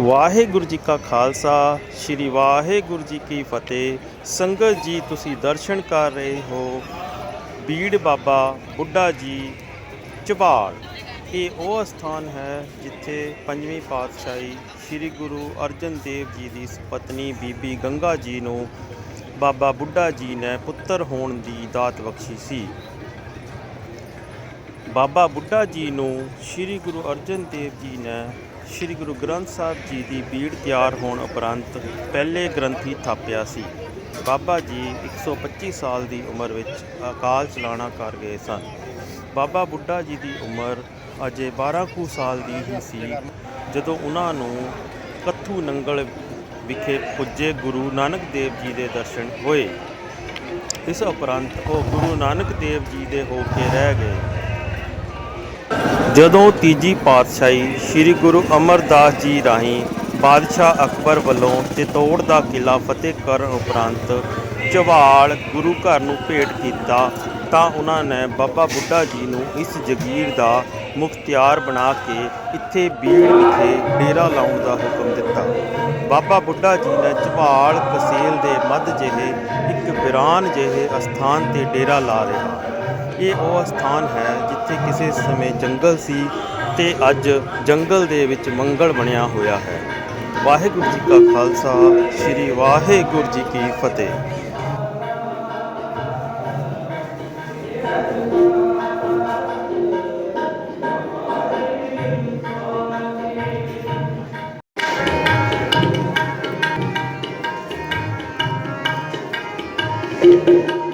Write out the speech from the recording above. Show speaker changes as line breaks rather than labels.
ਵਾਹਿਗੁਰੂ ਜੀ ਕਾ ਖਾਲਸਾ, ਸ੍ਰੀ ਵਾਹਿਗੁਰੂ ਜੀ ਕੀ ਫਤਿਹ। ਸੰਗਤ ਜੀ, ਤੁਸੀਂ ਦਰਸ਼ਨ ਕਰ ਰਹੇ ਹੋ ਬੀੜ ਬਾਬਾ ਬੁੱਢਾ ਜੀ ਝਬਾਲ ਇਹ ਉਹ ਸਥਾਨ ਹੈ ਜਿੱਥੇ ਪੰਜਵੀਂ ਪਾਤਸ਼ਾਹੀ ਸ੍ਰੀ ਗੁਰੂ ਅਰਜਨ ਦੇਵ ਜੀ ਦੀ ਪਤਨੀ ਬੀਬੀ ਗੰਗਾ ਜੀ ਨੂੰ ਬਾਬਾ ਬੁੱਢਾ ਜੀ ਨੇ ਪੁੱਤਰ ਹੋਣ ਦੀ ਦਾਤ ਬਖਸ਼ੀ ਸੀ। ਬਾਬਾ ਬੁੱਢਾ ਜੀ ਨੂੰ ਸ੍ਰੀ ਗੁਰੂ ਅਰਜਨ ਦੇਵ ਜੀ ਨੇ ਸ੍ਰੀ ਗੁਰੂ ਗ੍ਰੰਥ ਸਾਹਿਬ ਜੀ ਦੀ ਬੀੜ ਤਿਆਰ ਹੋਣ ਉਪਰੰਤ ਪਹਿਲੇ ਗ੍ਰੰਥੀ ਥਾਪਿਆ ਸੀ। ਬਾਬਾ ਜੀ 125 ਸਾਲ ਦੀ ਉਮਰ ਵਿੱਚ ਅਕਾਲ ਚਲਾਣਾ ਕਰ ਗਏ ਸਨ। ਬਾਬਾ ਬੁੱਢਾ ਜੀ ਦੀ ਉਮਰ ਅਜੇ 12 ਕੁ ਸਾਲ ਦੀ ਹੀ ਸੀ, ਜਦੋਂ ਉਹਨਾਂ ਨੂੰ ਕੱਥੂ ਨੰਗਲ ਵਿਖੇ ਪੁੱਜੇ ਗੁਰੂ ਨਾਨਕ ਦੇਵ ਜੀ ਦੇ ਦਰਸ਼ਨ ਹੋਏ। ਇਸ ਉਪਰੰਤ ਉਹ ਗੁਰੂ ਨਾਨਕ ਦੇਵ ਜੀ ਦੇ ਹੋ ਕੇ ਰਹਿ ਗਏ। ਜਦੋਂ ਤੀਜੀ ਪਾਤਸ਼ਾਹੀ ਸ੍ਰੀ ਗੁਰੂ ਅਮਰਦਾਸ ਜੀ ਰਾਹੀਂ ਬਾਦਸ਼ਾਹ ਅਕਬਰ ਵੱਲੋਂ ਚਿਤੌੜ ਦਾ ਕਿਲਾ ਫਤਿਹ ਕਰਨ ਉਪਰੰਤ ਝਵਾਲ ਗੁਰੂ ਘਰ ਨੂੰ ਭੇਟ ਕੀਤਾ, ਤਾਂ ਉਹਨਾਂ ਨੇ ਬਾਬਾ ਬੁੱਢਾ ਜੀ ਨੂੰ ਇਸ ਜਗੀਰ ਦਾ ਮੁਖਤਿਆਰ ਬਣਾ ਕੇ ਇੱਥੇ ਬੀੜ ਵਿਖੇ ਡੇਰਾ ਲਾਉਣ ਦਾ ਹੁਕਮ ਦਿੱਤਾ। ਬਾਬਾ ਬੁੱਢਾ ਜੀ ਨੇ ਝਵਾਲ ਕਸੇਲ ਦੇ ਮੱਧ ਜਿਹੇ ਇੱਕ ਵਿਰਾਨ ਜਿਹੇ ਅਸਥਾਨ ਤੇ ਡੇਰਾ ਲਾ ਰਿਹਾ ਇਹ ਉਹ ਸਥਾਨ ਹੈ ਜਿੱਥੇ ਕਿਸੇ ਸਮੇਂ ਜੰਗਲ ਸੀ ਤੇ ਅੱਜ ਜੰਗਲ ਦੇ ਵਿੱਚ ਮੰਗਲ ਬਣਿਆ ਹੋਇਆ ਹੈ। ਵਾਹਿਗੁਰੂ ਜੀ ਕਾ ਖਾਲਸਾ, ਸ੍ਰੀ ਵਾਹਿਗੁਰੂ ਜੀ ਕੀ ਫਤਿਹ।
ਛੱਤ